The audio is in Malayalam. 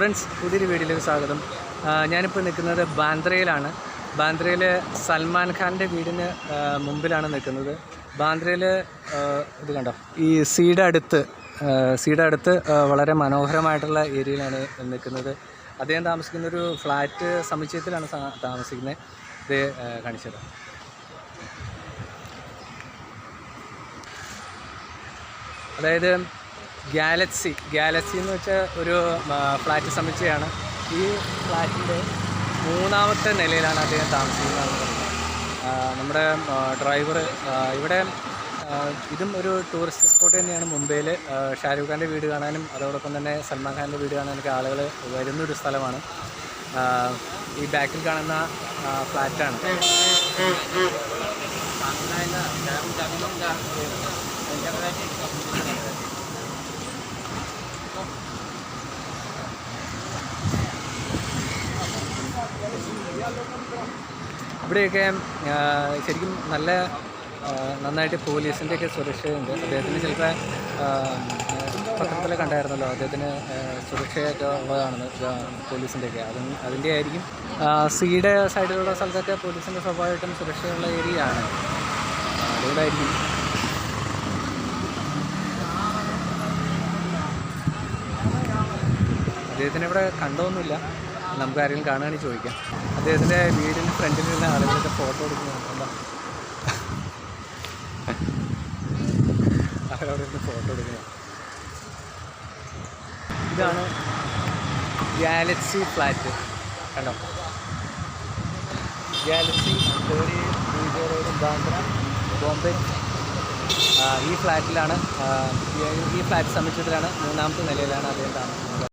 ഫ്രണ്ട്സ് പുതിയൊരു വീഡിയോയിലേക്ക് സ്വാഗതം. ഞാനിപ്പോൾ നിൽക്കുന്നത് ബാന്ദ്രയിലാണ്. ബാന്ദ്രയിൽ സൽമാൻ ഖാന്റെ വീടിന് മുമ്പിലാണ് നിൽക്കുന്നത്. ബാന്ദ്രയിൽ ഇത് കണ്ടോ? ഈ സീയുടെ അടുത്ത് സീഡ് അടുത്ത് വളരെ മനോഹരമായിട്ടുള്ള ഏരിയയിലാണ് നിൽക്കുന്നത്. അദ്ദേഹം താമസിക്കുന്ന ഒരു ഫ്ലാറ്റ് സമുച്ചയത്തിലാണ് താമസിക്കുന്നത്. ഇത് കാണിച്ചത് അതായത് ഗാലക്സി ഗാലക്സി എന്ന് വെച്ചാൽ ഒരു ഫ്ലാറ്റ് സമുച്ചയമാണ് ഈ ഫ്ലാറ്റിന്റെ മൂന്നാമത്തെ നിലയിലാണ് അദ്ദേഹം താമസിക്കുന്നത്. നമ്മുടെ ഡ്രൈവർ ഇവിടെ ഇതും ഒരു ടൂറിസ്റ്റ് സ്പോട്ട് തന്നെയാണ്. മുംബൈയിൽ ഷാരൂഖ് ഖാന്റെ വീട് കാണാനും അതോടൊപ്പം തന്നെ സൽമാൻ ഖാന്റെ വീട് കാണാനൊക്കെ ആളുകൾ വരുന്നൊരു സ്ഥലമാണ്. ഈ ബാക്കിൽ കാണുന്ന ഫ്ലാറ്റാണ് ഇവിടെയൊക്കെ ശരിക്കും നല്ല നന്നായിട്ട് പോലീസിന്റെയൊക്കെ സുരക്ഷയുണ്ട്. അദ്ദേഹത്തിന് ചിലപ്പോൾ പത്രത്തിൽ കണ്ടായിരുന്നല്ലോ അദ്ദേഹത്തിന് സുരക്ഷയൊക്കെ ഉള്ളതാണെന്ന് പോലീസിന്റെയൊക്കെ അതും അതിന്റെ ആയിരിക്കും. സീയുടെ സൈഡിലുള്ള സ്ഥലത്തൊക്കെ പോലീസിന്റെ സ്വാഭാവികമായിട്ടും സുരക്ഷയുള്ള ഏരിയ ആണ് അതുകൊണ്ടായിരിക്കും. അദ്ദേഹത്തിന് ഇവിടെ കണ്ടൊന്നുമില്ല. നമുക്ക് ആരെങ്കിലും കാണുകയാണെങ്കിൽ ചോദിക്കാം. അദ്ദേഹത്തിന്റെ വീടിന്റെ ഫ്രണ്ടിൽ നിന്ന് ആളുകളൊക്കെ ഫോട്ടോ എടുക്കുന്നുണ്ടോ ആളുകളവിടെ നിന്ന് ഫോട്ടോ എടുക്കുന്നു ഇതാണ് ഗാലക്സി ഫ്ലാറ്റ് കണ്ടോ? Galaxy third road Bandra Bombay ഈ ഫ്ലാറ്റിലാണ് ഈ- ഈ ഫ്ലാറ്റ് സമുച്ചയത്തിലാണ് മൂന്നാമത്തെ നിലയിലാണ് അദ്ദേഹം താമസിക്കുന്നത്.